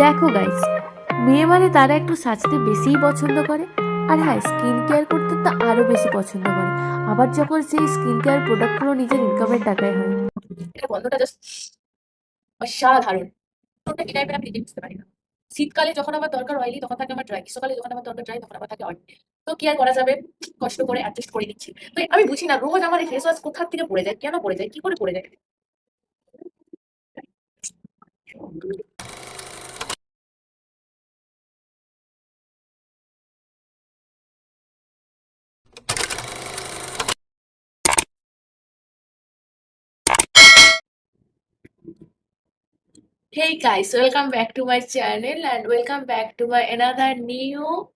দেখো গাইস মেয়ে মানে তারা একটু সাজতে বেশিই পছন্দ করে, আর হ্যাঁ স্কিন কেয়ার করতে তো আরও বেশি পছন্দ করে। আবার যখন সেই স্কিন কেয়ার প্রোডাক্টগুলো নিজের ইনকামের টাকায় হয়। এটা জাস্ট অসাধারণ। কি টাইপের আমি নিজে বুঝতে পারি না। শীতকালে যখন আমার দরকার অয়েলি তখন থাকে আমার ড্রাই গ্রীষ্মকালে যখন আমার দরকার ড্রাই তখন আমার থাকে অয়েলি তো কি আর করা যাবে? কষ্ট করে অ্যাডজাস্ট করে দিচ্ছি তো আমি বুঝি না, রোজ আমার এই ফেস ওয়াশ কোথা থেকে পড়ে যায়? কেন পড়ে যায়? কি করে পড়ে যায়? Hey guys, welcome back to my channel and welcome back to my another new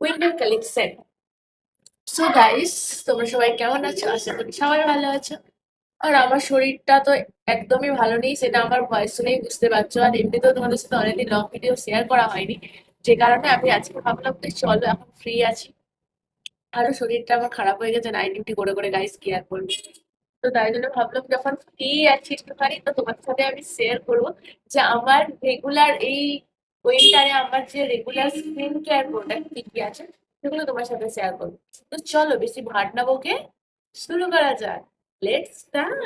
winter collection. So guys, তোমরা সবাই কেমন আছো? আশা করি সবাই ভালো আছো। আর আমার শরীরটা তো একদমই ভালো নেই সেটা আমার ভয়েস শুনেই বুঝতে পারছ। আর এমনিতেও তোমাদের সাথে অনেকদিন লং ভিডিও শেয়ার করা হয়নি। যে কারণে আমি আজকে ভাবলাম যে চলো এখন ফ্রি আছি। আরও শরীরটা আমার খারাপ হয়ে গেছে নাইট ডিউটি করে করে গাইস কি আর করব তো তাই জন্য ভাবলাম যখন ফ্রি আছি একটুখানি, তো তোমার সাথে আমি শেয়ার করব যে আমার রেগুলার এই উইন্টারে আমার যে রেগুলার স্কিন কেয়ার প্রোডাক্ট কি কি আছে, সেগুলো তোমার সাথে শেয়ার করব। তো চলো বেশি ভাট না বকে, শুরু করা যাক। লেটস স্টার্ট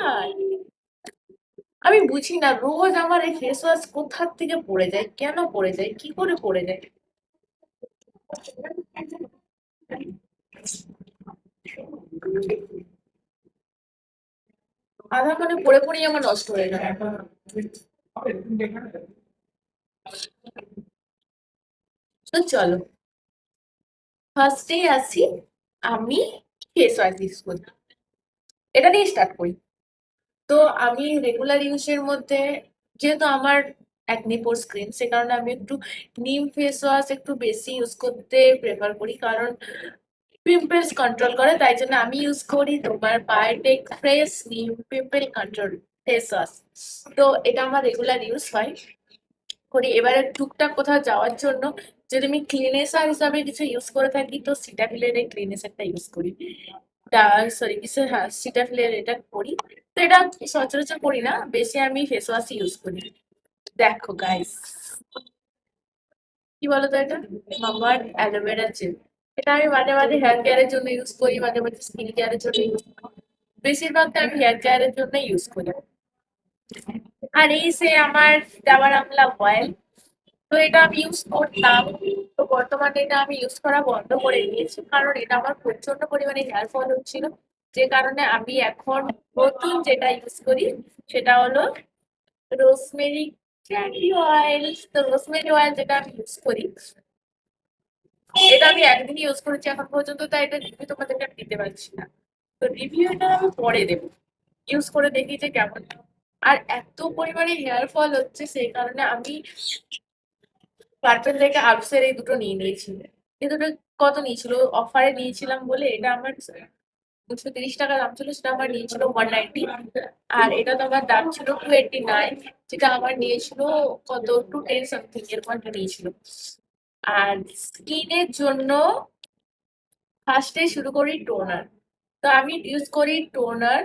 আমি বুঝি না, রোজ আমার এই ফেস ওয়াশ কোথার থেকে পড়ে যায়, কেন পড়ে যায়, কি করে পড়ে যায়? আধা মানে পড়ে পড়েই আমার নষ্ট হয়ে যায়। তো চলো। ফার্স্টেই আসি আমি ফেস ওয়াশ ইউজ করি এটা দিয়ে স্টার্ট করি। তো আমি রেগুলার ইউজের মধ্যে, যেহেতু আমার একনি পোর স্ক্রিন সে কারণে আমি একটু নিম ফেস ওয়াশ একটু বেশি ইউজ করতে প্রেফার করি। কারণ পিম্পলস কন্ট্রোল করে, তাই জন্য আমি ইউজ করি তোমার biotech fresh neem pimple control face wash তো এটা আমার রেগুলার ইউজ হয়। করি, এবারে টুকটাক কোথাও যাওয়ার জন্য যদি আমি ক্লিনেসার হিসাবে কিছু ইউজ করে থাকি, তো সিটাফিলের এই ক্লিনেসারটা ইউজ করি। সরি কিসের হ্যাঁ সিটাফিলের এটা করি। তো এটা সচরাচর করি না, বেশি আমি ফেস ওয়াশ ইউজ করি। দেখো গাইস কি বলতো এটা? মামার অ্যালোভেরা জেল এটা আমি মাঝে মাঝে হেয়ার কেয়ারের জন্য ইউজ করি, মাঝে মাঝে স্কিন কেয়ারের জন্য ইউজ করি। বেশিরভাগটা আমি হেয়ার কেয়ারের জন্য ইউজ করি। আর এই সে আমার ডাবার আমলা অয়েল তো এটা আমি ইউজ করতাম, তো বর্তমানে এটা আমি ইউজ করা বন্ধ করে দিয়েছি, কারণ এটা আমার প্রচণ্ড পরিমাণে হেয়ার ফল হচ্ছিল। যে কারণে আমি এখন নতুন যেটা ইউজ করি, সেটা হলো রোজমেরি ক্যান্ডি অয়েল তো রোজমেরি অয়েল যেটা আমি ইউজ করি এটা আমি একদিন ইউজ করেছি, এখন পর্যন্ত তাই এটা রিভিউ তোমাদেরকে আমি দিতে পারছি না। তো রিভিউ এটা আমি পরে দেবো। ইউজ করে দেখি যে কেমন। আর এত পরিমাণে হেয়ার ফল হচ্ছে, সেই কারণে আমি পার্পেল থেকে আর্টসের এই দুটো নিয়ে নিয়েছি। এই দুটো কত নিয়েছিল? অফারে নিয়েছিলাম বলে এটা আমার দুশো তিরিশ টাকা দাম ছিল, সেটা আমার নিয়েছিল ওয়ান নাইনটি আর এটা তো আমার দাম ছিল টু এইটটি নাইন যেটা আমার নিয়েছিল কত? টু টেন সামথিং এরকম একটা নিয়েছিল। আর স্কিনের জন্য ফার্স্টে শুরু করি টোনার তো আমি ইউজ করি toner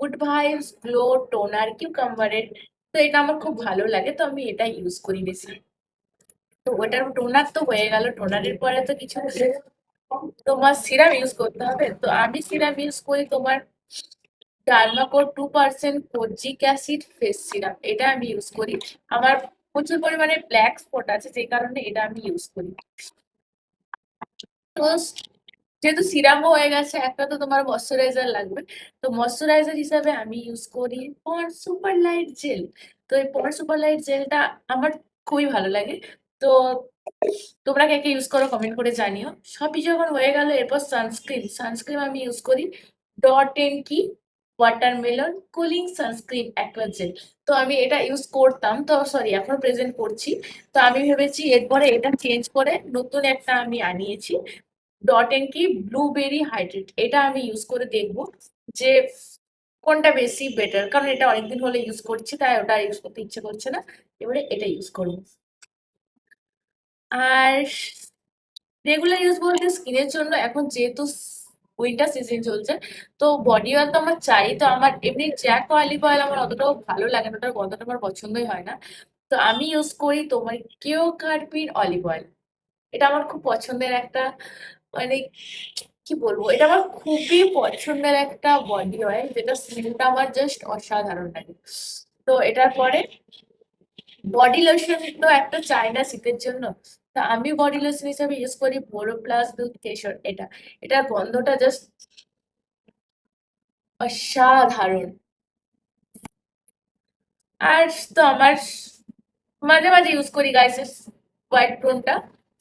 good vibes glow toner কিউকাম্বারের তো এটা আমার খুব ভালো লাগে, তো আমি এটা ইউজ করি বেশি। তো ওটার টোনার তো হয়ে গেল টোনারের পরে তো কিছু তোমার সিরাম ইউজ করতে হবে। তো আমি সিরাম ইউজ করি তোমার Dermaco two percent kojic acid face serum. এটা আমি ইউজ করি। আমার প্রচুর পরিমাণে ব্ল্যাক স্পট আছে, যে কারণে এটা আমি ইউজ করি। তো যেহেতু সিরামও হয়ে গেছে, একটা তো তোমার ময়শ্চারাইজার লাগবে। তো ময়শ্চারাইজার হিসাবে আমি ইউজ করি পন্ড সুপার লাইট জেল তো এই পন্ড সুপার লাইট জেলটা আমার খুবই ভালো লাগে। তো তোমরা কে কে ইউজ করো কমেন্ট করে জানিও। সবই যখন হয়ে গেল, এরপর সানস্ক্রিন সানস্ক্রিন আমি ইউজ করি। Dot and key? Watermelon cooling sunscreen aqua gel তো আমি এটা ইউজ করতাম। তো সরি এখন প্রেজেন্ট করছি। তো আমি ভেবেছি এরপরে এটা চেঞ্জ করে নতুন একটা আমি আনিয়েছি। Dot and key blueberry hydrate এটা আমি ইউজ করে দেখব যে কোনটা বেশি বেটার কারণ এটা অনেকদিন হলে ইউজ করছি, তাই ওটা ইউজ করতে ইচ্ছে করছে না। এবারে এটা ইউজ করব। আর রেগুলার ইউজ বলতে স্কিনের জন্য এখন যেহেতু উইন্টার সিজন চলছে। তো বডি অয়েল তো আমার চাই, তো আমার এমনি জ্যাক অলিভ অয়েল আমার অতটাও ভালো লাগে না, ওটার গন্ধটা আমার পছন্দই হয় না। তো আমি ইউজ করি তোমার কেও কার্পির অলিভ অয়েল এটা আমার খুব পছন্দের একটা মানে কি বলব, এটা আমার খুবই পছন্দের একটা বডি অয়েল যেটা স্মেলটা আমার জাস্ট অসাধারণ লাগে। তো এটার পরে বডি লোশন তো একটা চাই না শীতের জন্য। তা আমি বডি লোশন হিসেবে ইউজ করি বোরো প্লাস দুধ কেশর এটা। এটার গন্ধটা জাস্ট অসাধারণ। আর তো আমার মাঝে মাঝে ইউজ করি গাইসের হোয়াইট টোনটা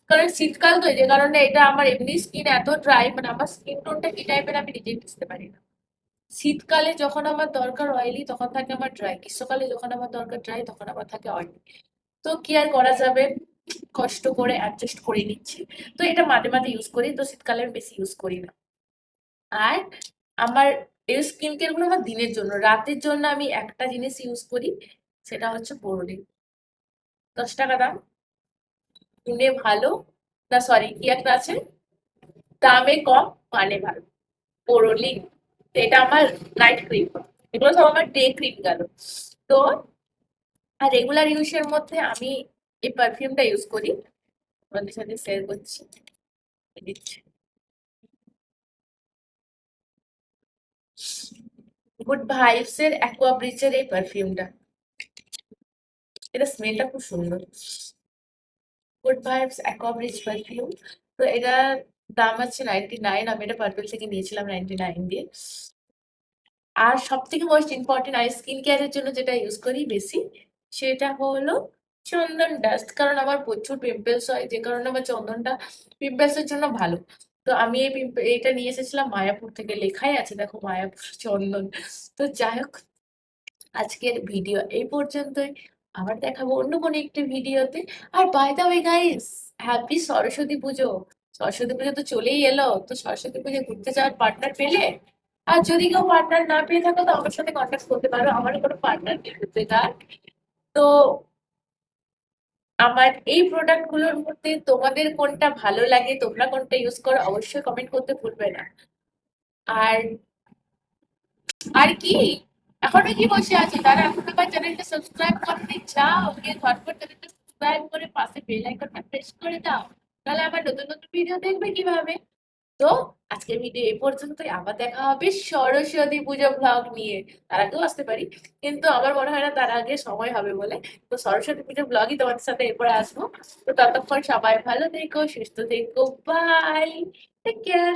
কারণ শীতকাল তো যে কারণে এটা আমার এমনি স্কিন এত ড্রাই মানে আমার স্কিন টোনটা কি টাইপের আমি নিজেই বুঝতে পারি না। শীতকালে যখন আমার দরকার অয়েলি তখন থাকে আমার ড্রাই গ্রীষ্মকালে যখন আমার দরকার ড্রাই তখন আমার থাকে অয়েলি তো কি আর করা যাবে? কষ্ট করে অ্যাডজাস্ট করে নিচ্ছি। তো এটা মাঝে মাঝে ইউজ করি, তো শীতকালে আমি বেশি ইউজ করি না। আর আমার এই স্কিন কেয়ারগুলো আমার দিনের জন্য, রাতের জন্য আমি একটা জিনিস ইউজ করি, সেটা হচ্ছে বোরোলিন দশ টাকা দাম। গুণে ভালো, না সরি কি একটা আছে? দামে কম মানে ভালো। বোরোলিন এটা আমার নাইট ক্রিম এগুলো সব আমার ডে ক্রিম গেল। তো আর রেগুলার ইউজের মধ্যে আমি এই পারফিউমটা ইউজ করি। আপনাদের সাথে শেয়ার করছি। গুড ভাইবস এর অ্যাকোয়া ব্রিজের এই পারফিউমটা এটা স্মেলটা খুব সুন্দর। Good vibes aqua breeze perfume তো এটা দাম আছে নাইনটি নাইন আমি এটা পার্পল থেকে নিয়েছিলাম নাইনটি নাইন দিয়ে। আর সব থেকে মোস্ট ইম্পর্টেন্ট আর স্কিন কেয়ারের জন্য যেটা ইউজ করি বেশি, সেটা হলো চন্দন ডাস্ট কারণ আমার প্রচুর পিম্পলস হয়, যে কারণে আমার চন্দনটা পিম্পলসের জন্য ভালো। তো আমি এই পিম্পল এটা নিয়ে এসেছিলাম মায়াপুর থেকে, লেখাই আছে দেখো মায়াপুর চন্দন। তো যাই হোক, আজকের ভিডিও এই পর্যন্তই। আবার দেখাবো অন্য কোনো একটি ভিডিওতে আর by the way guys happy Saraswati Puja. Saraswati Puja তো চলেই এলো। তো সরস্বতী পুজো ঘুরতে যাওয়ার পার্টনার পেলে? আর যদি কেউ পার্টনার না পেয়ে থাকো, তো আমার সাথে কন্ট্যাক্ট করতে পারো। আমার কোনো পার্টনার নেই ঘুরতে তো আমার এই প্রোডাক্টগুলোর মধ্যে তোমাদের কোনটা ভালো লাগে, তোমরা কোনটা ইউজ করো, অবশ্যই কমেন্ট করতে ভুলবে না। আর আর কি? এখনও কি বসে আছে? তারা এখন আমার চ্যানেলটা সাবস্ক্রাইব করতে চাও? গিয়ে ঝটপট চ্যানেলটা সাবস্ক্রাইব করে পাশে বেল আইকনটা প্রেস করে দাও। তাহলে আমার নতুন নতুন ভিডিও দেখবে কীভাবে? তো আজকের ভিডিও এই পর্যন্তই। আবার দেখা হবে সরস্বতী পুজো ব্লগ নিয়ে। তার আগেও আসতে পারি। কিন্তু আমার মনে হয় না তার আগে সময় হবে বলে। তো সরস্বতী পুজো ব্লগই তোমাদের সাথে এরপরে আসব। তো ততক্ষণ সবাই ভালো থেকো, সুস্থ থেকো। Bye take care